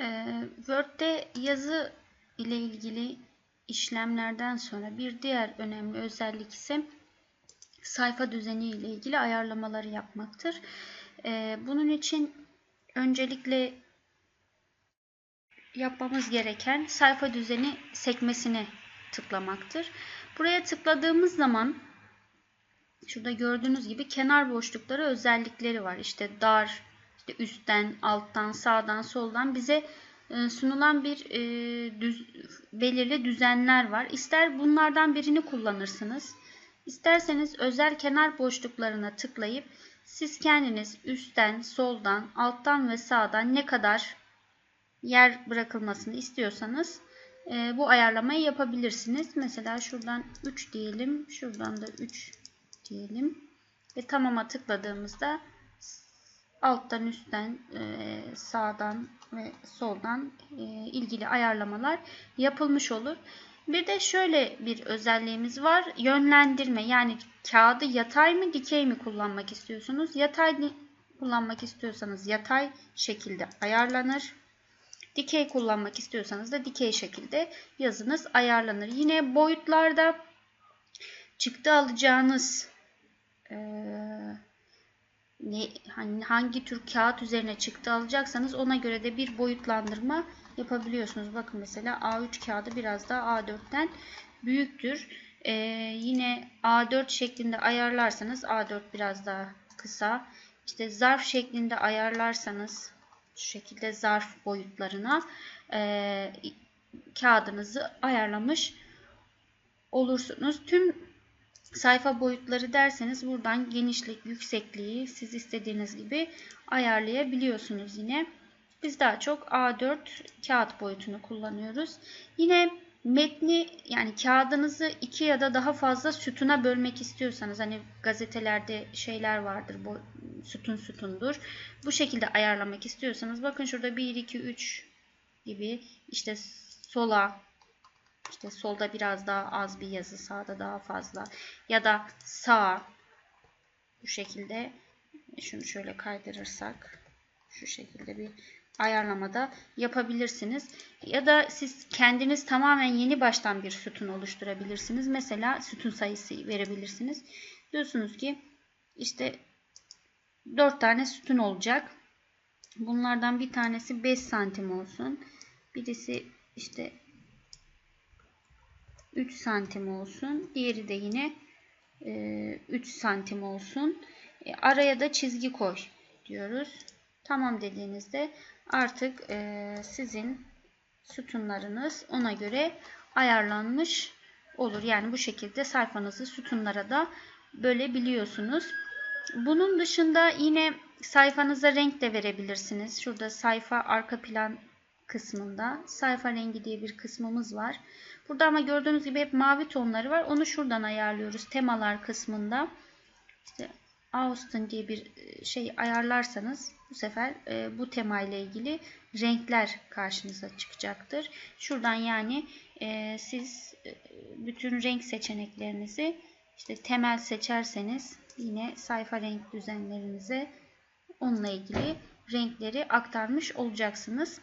Ee, Word'de yazı ile ilgili işlemlerden sonra bir diğer önemli özellik ise sayfa düzeni ile ilgili ayarlamaları yapmaktır. Ee, bunun için öncelikle yapmamız gereken sayfa düzeni sekmesine tıklamaktır. Buraya tıkladığımız zaman şurada gördüğünüz gibi kenar boşlukları özellikleri var. İşte dar, işte üstten, alttan, sağdan, soldan bize e, sunulan bir e, düz, belirli düzenler var. İster bunlardan birini kullanırsınız. İsterseniz özel kenar boşluklarına tıklayıp siz kendiniz üstten, soldan, alttan ve sağdan ne kadar yer bırakılmasını istiyorsanız e, bu ayarlamayı yapabilirsiniz. Mesela şuradan 3 diyelim. Şuradan da 3 diyelim. Ve tamama tıkladığımızda alttan üstten e, sağdan ve soldan e, ilgili ayarlamalar yapılmış olur. Bir de şöyle bir özelliğimiz var. Yönlendirme yani kağıdı yatay mı dikey mi kullanmak istiyorsunuz? Yatay kullanmak istiyorsanız yatay şekilde ayarlanır. Dikey kullanmak istiyorsanız da dikey şekilde yazınız ayarlanır. Yine boyutlarda çıktı alacağınız e, ne, hani hangi tür kağıt üzerine çıktı alacaksanız ona göre de bir boyutlandırma yapabiliyorsunuz. Bakın mesela A3 kağıdı biraz daha A4'ten büyüktür. Ee, yine A4 şeklinde ayarlarsanız A4 biraz daha kısa. İşte zarf şeklinde ayarlarsanız şu şekilde zarf boyutlarına e, kağıdınızı ayarlamış olursunuz. Tüm sayfa boyutları derseniz buradan genişlik, yüksekliği siz istediğiniz gibi ayarlayabiliyorsunuz yine. Biz daha çok A4 kağıt boyutunu kullanıyoruz. Yine metni yani kağıdınızı iki ya da daha fazla sütuna bölmek istiyorsanız hani gazetelerde şeyler vardır bu sütun sütundur. Bu şekilde ayarlamak istiyorsanız bakın şurada 1 2 3 gibi işte sola işte solda biraz daha az bir yazı, sağda daha fazla ya da sağ bu şekilde şunu şöyle kaydırırsak şu şekilde bir ayarlamada yapabilirsiniz. Ya da siz kendiniz tamamen yeni baştan bir sütun oluşturabilirsiniz. Mesela sütun sayısı verebilirsiniz. Diyorsunuz ki işte 4 tane sütun olacak. Bunlardan bir tanesi 5 santim olsun. Birisi işte 3 santim olsun. Diğeri de yine 3 e, santim olsun. E, araya da çizgi koy diyoruz. Tamam dediğinizde artık e, sizin sütunlarınız ona göre ayarlanmış olur. Yani bu şekilde sayfanızı sütunlara da bölebiliyorsunuz. Bunun dışında yine sayfanıza renk de verebilirsiniz. Şurada sayfa arka plan kısmında sayfa rengi diye bir kısmımız var. Burada ama gördüğünüz gibi hep mavi tonları var. Onu şuradan ayarlıyoruz temalar kısmında. İşte Austin diye bir e, şey ayarlarsanız bu sefer e, bu tema ile ilgili renkler karşınıza çıkacaktır. Şuradan yani e, siz e, bütün renk seçeneklerinizi işte temel seçerseniz yine sayfa renk düzenlerinize onunla ilgili renkleri aktarmış olacaksınız.